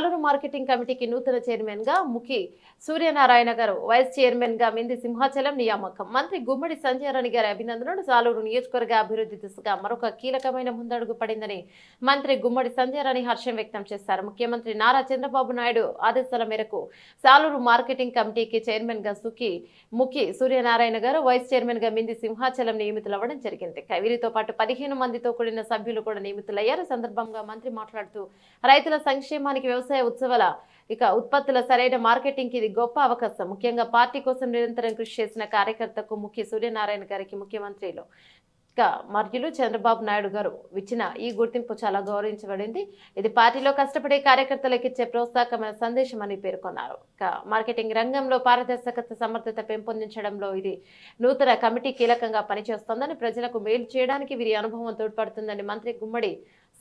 Saluru marketing కమిటీకి నూతన చైర్మన్గా ముఖి సూర్యనారాయణ గారు వైస్ చైర్మన్గా మింది సింహాచలం నియామకం. మంత్రి గుమ్మడి సంజయరాణి గారి అభినందనలు. సాలూరు నియోజకవర్గ అభివృద్ధి దిశగా మరొక కీలకమైన ముందడుగు పడిందని మంత్రి గుమ్మడి సంజయరాణి హర్షం వ్యక్తం చేశారు. ముఖ్యమంత్రి నారా చంద్రబాబు నాయుడు ఆదేశాల మేరకు సాలూరు మార్కెటింగ్ కమిటీకి చైర్మన్గా సుఖి ముఖి సూర్యనారాయణ గారు వైస్ చైర్మన్గా మింది సింహాచలం నియమితులవ్వడం జరిగింది. వీరితో పాటు పదిహేను మందితో కూడిన సభ్యులు కూడా నియమితులయ్యారు. సందర్భంగా మంత్రి మాట్లాడుతూ రైతుల సంక్షేమానికి వ్యవసాయ ఉత్సవాల ఇక ఉత్పత్తుల సరైన మార్కెటింగ్కి ఇది గొప్ప అవకాశం. ముఖ్యంగా పార్టీ కోసం నిరంతరం కృషి చేసిన కార్యకర్తకు ముఖ్య సూర్యనారాయణ గారికి ముఖ్యమంత్రిలో మరియు మర్యులు చంద్రబాబు నాయుడు గారు ఇచ్చిన ఈ గుర్తింపు చాలా గౌరవించబడింది. ఇది పార్టీలో కష్టపడే కార్యకర్తలకు ఇచ్చే ప్రోత్సాహకమైన సందేశం అని పేర్కొన్నారు. మార్కెటింగ్ రంగంలో పారదర్శకత సమర్థత పెంపొందించడంలో ఇది నూతన కమిటీ కీలకంగా పనిచేస్తోందని ప్రజలకు మేలు చేయడానికి వీరి అనుభవం తోడ్పడుతుందని మంత్రి గుమ్మడి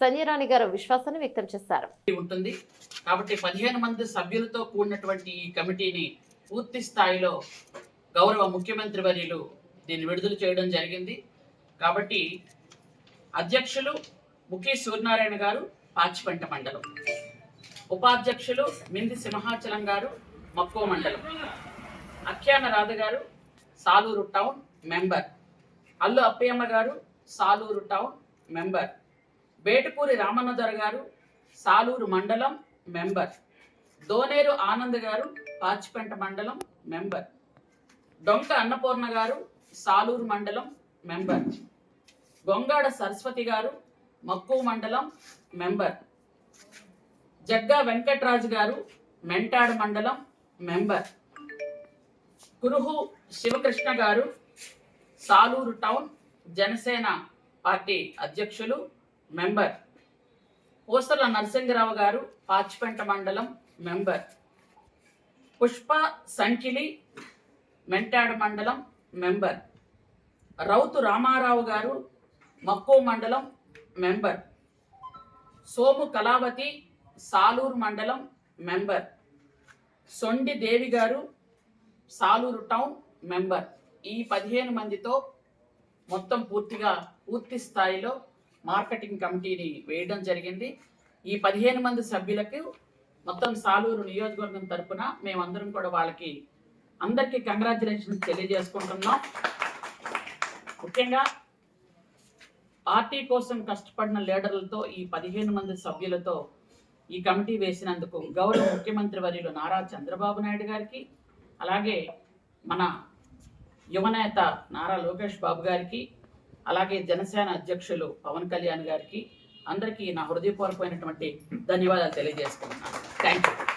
సంజయరాణి గారు విశ్వాసాన్ని వ్యక్తం చేశారు. ఉంటుంది. కాబట్టి పదిహేను మంది సభ్యులతో కూడినటువంటి ఈ కమిటీని పూర్తి స్థాయిలో గౌరవ ముఖ్యమంత్రి వర్యులు దీన్ని విడుదల చేయడం జరిగింది. కాబట్టి అధ్యక్షులు ముఖి సూర్యనారాయణ గారు పాచిపంట మండలం. ఉపాధ్యక్షులు మింది సింహాచలం గారు మక్కువ మండలం. అఖ్యాన రాధ గారు సాలూరు టౌన్ మెంబర్. అల్లు అప్పయ్యమ్మ గారు సాలూరు టౌన్ మెంబర్. బేటపూరి రామన్నదొర గారు సాలూరు మండలం మెంబర్. దోనేరు ఆనంద్ గారు పాచిపెంట మండలం మెంబర్. డొంక అన్నపూర్ణ గారు సాలూరు మండలం మెంబర్. గొంగాడ సరస్వతి గారు మక్కువ మండలం మెంబర్. జగ్గా వెంకట్రాజు గారు మెంటాడ మండలం మెంబర్. కురుహు శివకృష్ణ గారు సాలూరు టౌన్ జనసేన పార్టీ అధ్యక్షులు మెంబర్. పోస్తల నరసింగరావు గారు పాచిపెంట మండలం మెంబర్. పుష్ప సంకిలి మెంటాడ మండలం మెంబర్. రౌతు రామారావు గారు మక్కువ మండలం మెంబర్. సోము కళావతి సాలూరు మండలం మెంబర్. సొండి దేవి గారు సాలూరు టౌన్ మెంబర్. ఈ పదిహేను మందితో మొత్తం పూర్తిగా పూర్తి స్థాయిలో మార్కెటింగ్ కమిటీని వేయడం జరిగింది. ఈ పదిహేను మంది సభ్యులకు మొత్తం సాలూరు నియోజకవర్గం తరపున మేమందరం కూడా వాళ్ళకి అందరికీ కంగ్రాచులేషన్స్ తెలియజేసుకుంటున్నాం. ముఖ్యంగా పార్టీ కోసం కష్టపడిన లీడర్లతో ఈ పదిహేను మంది సభ్యులతో ఈ కమిటీ వేసినందుకు గౌరవ ముఖ్యమంత్రి వర్యులు నారా చంద్రబాబు నాయుడు గారికి అలాగే మన యువనేత నారా లోకేష్ బాబు గారికి అలాగే జనసేన అధ్యక్షులు పవన్ కళ్యాణ్ గారికి అందరికీ నా హృదయపూర్వకమైనటువంటి ధన్యవాదాలు తెలియజేసుకుంటున్నాను. Thank you